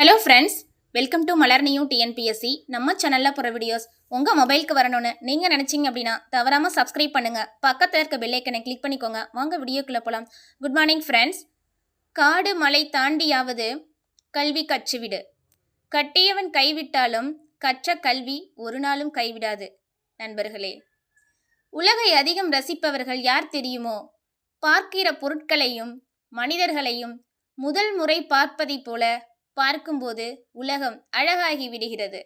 Hello friends welcome to மலர்னியூ TNPSC நம்ம சேனலில் போகிற வீடியோஸ் உங்கள் மொபைலுக்கு வரணும்னு நீங்கள் நினச்சிங்க அப்படின்னா தவறாமல் சப்ஸ்கிரைப் பண்ணுங்கள் பக்கத்தில் இருக்க பெல்லைக்கனை கிளிக் பண்ணிக்கோங்க. வாங்க வீடியோக்குள்ளே போகலாம் குட் மார்னிங் ஃப்ரெண்ட்ஸ் காடு மலை தாண்டியாவது கல்வி கற்றுவிடு. கட்டியவன் கைவிட்டாலும் கற்ற கல்வி ஒரு நாளும் கைவிடாது. நண்பர்களே உலகை அதிகம் ரசிப்பவர்கள் யார் தெரியுமோ? பார்க்கிற பொருட்களையும் மனிதர்களையும் முதல் முறை பார்ப்பதைப் போல பார்க்கும்போது உலகம் அழகாகி விடுகிறது.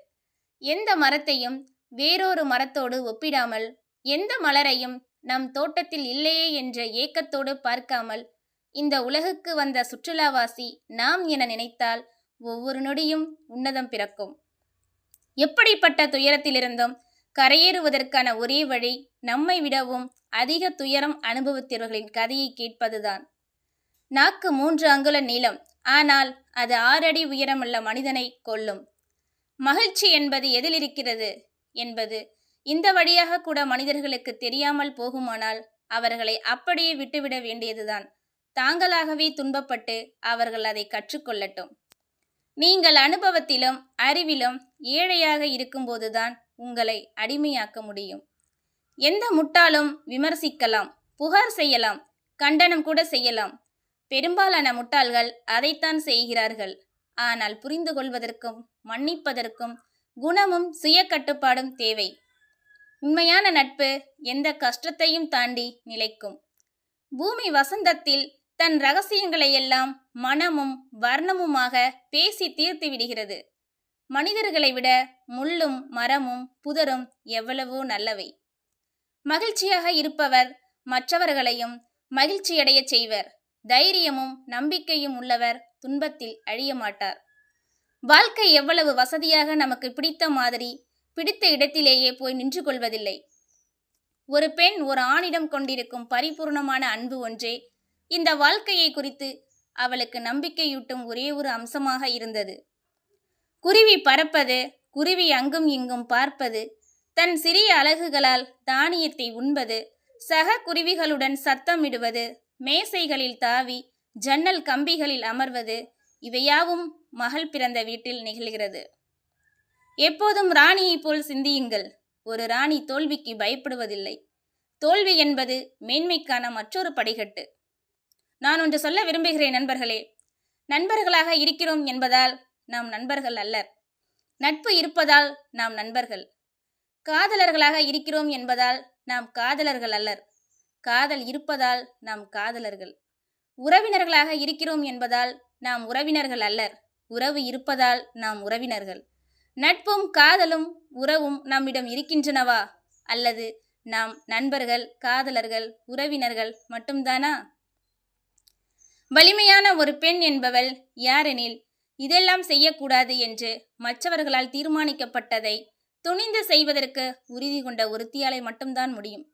எந்த மரத்தையும் வேறொரு மரத்தோடு ஒப்பிடாமல் எந்த மலரையும் நம் தோட்டத்தில் இல்லையே என்ற ஏக்கத்தோடு பார்க்காமல் இந்த உலகுக்கு வந்த சுற்றுலாவாசி நாம் என நினைத்தால் ஒவ்வொரு நொடியும் உன்னதம் பிறக்கும். எப்படிப்பட்ட துயரத்திலிருந்தும் கரையேறுவதற்கான ஒரே வழி நம்மை விடவும் அதிக துயரம் அனுபவித்தவர்களின் கதையை கேட்பதுதான். நாக்கு மூன்று அங்குல நீளம் ஆனால் அது ஆறடி உயரமுள்ள மனிதனை கொல்லும். மகிழ்ச்சி என்பது எதில் இருக்கிறது என்பது இந்த வழியாக கூட மனிதர்களுக்கு தெரியாமல் போகுமானால் அவர்களை அப்படியே விட்டுவிட வேண்டியதுதான். தாங்களாகவே துன்பப்பட்டு அவர்கள் அதை கற்றுக்கொள்ளட்டும். நீங்கள் அனுபவத்திலும் அறிவிலும் ஏழையாக இருக்கும்போதுதான் உங்களை அடிமையாக்க முடியும். எந்த முட்டாளும் விமர்சிக்கலாம் புகார் செய்யலாம் கண்டனம் கூட செய்யலாம். பெரும்பாலான முட்டாள்கள் அதைத்தான் செய்கிறார்கள். ஆனால் புரிந்து கொள்வதற்கும் மன்னிப்பதற்கும் குணமும் சுய கட்டுப்பாடும் தேவை. உண்மையான நட்பு எந்த கஷ்டத்தையும் தாண்டி நிலைக்கும். பூமி வசந்தத்தில் தன் ரகசியங்களை எல்லாம் மனமும் வர்ணமுமாக பேசி தீர்த்து விடுகிறது. மனிதர்களை விட முள்ளும் மரமும் புதரும் எவ்வளவோ நல்லவை. மகிழ்ச்சியாக இருப்பவர் மற்றவர்களையும் மகிழ்ச்சியடையச் செய்வர். தைரியமும் நம்பிக்கையும் உள்ளவர் துன்பத்தில் அழிய மாட்டார் வாழ்க்கை எவ்வளவு வசதியாக நமக்கு பிடித்த மாதிரி பிடித்த இடத்திலேயே போய் நின்று கொள்வதில்லை ஒரு பெண் ஒரு ஆணிடம் கொண்டிருக்கும் பரிபூர்ணமான அன்பு ஒன்றே இந்த வாழ்க்கையை குறித்து அவளுக்கு நம்பிக்கையூட்டும் ஒரே ஒரு அம்சமாக இருந்தது. குருவி பறப்பது குருவி அங்கும் இங்கும் பார்ப்பது தன் சிறிய அலகுகளால் தானியத்தை உண்பது சக குருவிகளுடன் சத்தமிடுவது மேசைகளில் தாவி ஜன்னல் கம்பிகளில் அமர்வது இவையாவும் மகள் பிறந்த வீட்டில் நிகழ்கிறது. எப்போதும் ராணியைப் போல் சிந்தியுங்கள். ஒரு ராணி தோல்விக்கு பயப்படுவதில்லை. தோல்வி என்பது மேன்மைக்கான மற்றொரு படிகட்டு. நான் ஒன்று சொல்ல விரும்புகிறேன் நண்பர்களே. நண்பர்களாக இருக்கிறோம் என்பதால் நாம் நண்பர்கள் அல்லர். நட்பு இருப்பதால் நாம் நண்பர்கள். காதலர்களாக இருக்கிறோம் என்பதால் நாம் காதலர்கள் அல்லர். காதல் இருப்பதால் நாம் காதலர்கள். உறவினர்களாக இருக்கிறோம் என்பதால் நாம் உறவினர்கள் அல்லர். உறவு இருப்பதால் நாம் உறவினர்கள். நட்பும் காதலும் உறவும் நம்மிடம் இருக்கின்றனவா? அல்லது நாம் நண்பர்கள் காதலர்கள் உறவினர்கள் மட்டும்தானா? வலிமையான ஒரு பெண் என்பவள் யாரெனில் இதெல்லாம் செய்யக்கூடாது என்று மற்றவர்களால் தீர்மானிக்கப்பட்டதை துணிந்து செய்வதற்கு உறுதி கொண்ட ஒருத்தியாலை மட்டும்தான் முடியும்.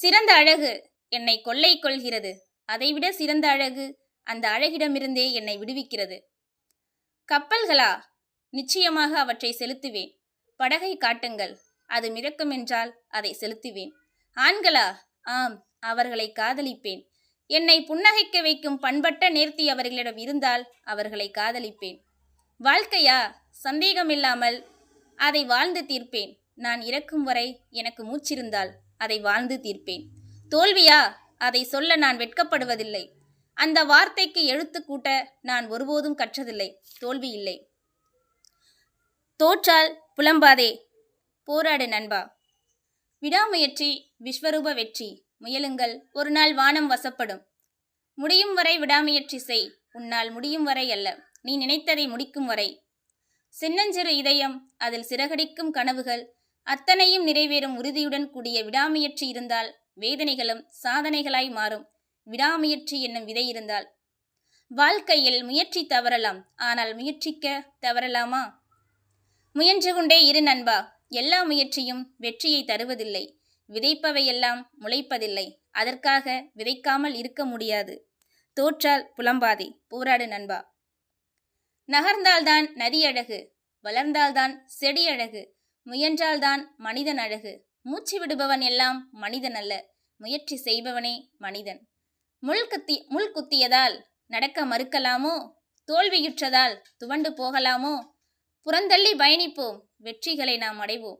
சிறந்த அழகு என்னை கொள்ளை கொள்கிறது. அதைவிட சிறந்த அழகு அந்த அழகிடமிருந்தே என்னை விடுவிக்கிறது. கப்பல்களா? நிச்சயமாக அவற்றை செலுத்துவேன். படகை காட்டுங்கள். அது மிதக்கும் என்றால் அதை செலுத்துவேன். ஆண்களா? ஆம் அவர்களை காதலிப்பேன். என்னை புன்னகைக்க வைக்கும் பண்பட்ட நேர்த்தி அவர்களிடம் இருந்தால் அவர்களை காதலிப்பேன். வாழ்க்கையா? சந்தேகமில்லாமல் அதை வாழ்ந்து தீர்ப்பேன். நான் இறக்கும் வரை எனக்கு மூச்சிருந்தால் அதை வாழ்ந்து தீர்ப்பேன். தோல்வியா? அதை சொல்ல நான் வெட்கப்படுவதில்லை. அந்த வார்த்தைக்கு எழுத்து கூட்ட நான் ஒருபோதும் கற்றதில்லை. தோல்வி இல்லை. தோற்றால் புலம்பாதே. போராடு நண்பா. விடாமுயற்சி விஸ்வரூப வெற்றி. முயலுங்கள். ஒரு நாள் வானம் வசப்படும். முடியும் வரை விடாமுயற்சி செய். உன்னால் முடியும் வரை அல்ல. நீ நினைத்ததை முடிக்கும் வரை. சின்னஞ்சிறு இதயம் அதில் சிறகடிக்கும் கனவுகள் அத்தனையும் நிறைவேறும் உறுதியுடன் கூடிய விடாமுயற்சி இருந்தால் வேதனைகளும் சாதனைகளாய் மாறும். விடாமுயற்சி என்னும் விதை இருந்தால். வாழ்க்கையில் முயற்சி தவறலாம். ஆனால் முயற்சிக்க தவறலாமா? முயன்று கொண்டே இரு நண்பா. எல்லா முயற்சியும் வெற்றியை தருவதில்லை. விதைப்பவையெல்லாம் முளைப்பதில்லை. அதற்காக விதைக்காமல் இருக்க முடியாது. தோற்றால் புலம்பாதே. போராடு நண்பா. நகர்ந்தால்தான் நதி அழகு வளர்ந்தால்தான் செடி அழகு முயன்றால்தான் மனிதன் அழகு. மூச்சு விடுபவன் எல்லாம் மனிதன் அல்ல. முயற்சி செய்பவனே மனிதன். முள் குத்தி முள் குத்தியதால் நடக்க மறுக்கலாமோ? தோல்வியுற்றதால் துவண்டு போகலாமோ? புறந்தள்ளி பயணிப்போம். வெற்றிகளை நாம் அடைவோம்.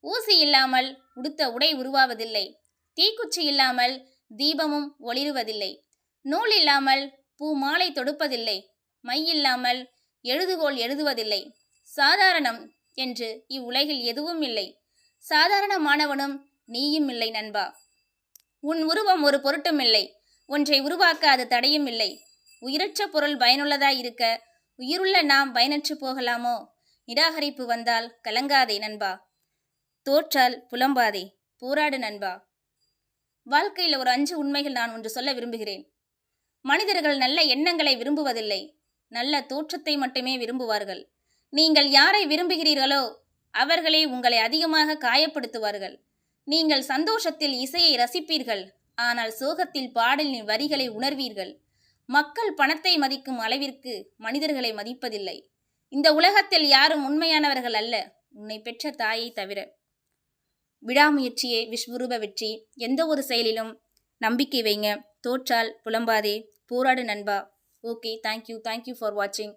ஊசி இல்லாமல் உடுத்த உடை உருவாவதில்லை. தீக்குச்சி இல்லாமல் தீபமும் ஒளிருவதில்லை. நூல் இல்லாமல் பூ மாலை தொடுப்பதில்லை. மை இல்லாமல் எழுதுகோல் எழுதுவதில்லை. சாதாரணம் என்று இவ்வுலகில் எதுவும் இல்லை. சாதாரண மாணவனும் நீயும் இல்லை நண்பா. உன் உருவம் ஒரு பொருட்டும் இல்லை. ஒன்றை உருவாக்க அது தடையும் இல்லை. உயிரற்ற பொருள் பயனுள்ளதாய் இருக்க உயிருள்ள நாம் பயனற்று போகலாமோ? நிராகரிப்பு வந்தால் கலங்காதே நண்பா. தோற்றால் புலம்பாதே. போராடு நண்பா. வாழ்க்கையில் ஒரு அஞ்சு உண்மைகள் நான் ஒன்று சொல்ல விரும்புகிறேன். மனிதர்கள் நல்ல எண்ணங்களை விரும்புவதில்லை. நல்ல தோற்றத்தை மட்டுமே விரும்புவார்கள். நீங்கள் யாரை விரும்புகிறீர்களோ அவர்களே உங்களை அதிகமாக காயப்படுத்துவார்கள். நீங்கள் சந்தோஷத்தில் இசையை ரசிப்பீர்கள் ஆனால் சோகத்தில் பாடலின் வரிகளை உணர்வீர்கள். மக்கள் பணத்தை மதிக்கும் அளவிற்கு மனிதர்களை மதிப்பதில்லை. இந்த உலகத்தில் யாரும் உண்மையானவர்கள் அல்ல உன்னை பெற்ற தாயை தவிர. விடாமுயற்சியே விஸ்வரூப வெற்றி. எந்த ஒரு செயலிலும் நம்பிக்கை வைங்க. தோற்றால் புலம்பாதே. போராடு நண்பா. ஓகே தேங்க்யூ தேங்க்யூ ஃபார் வாட்சிங்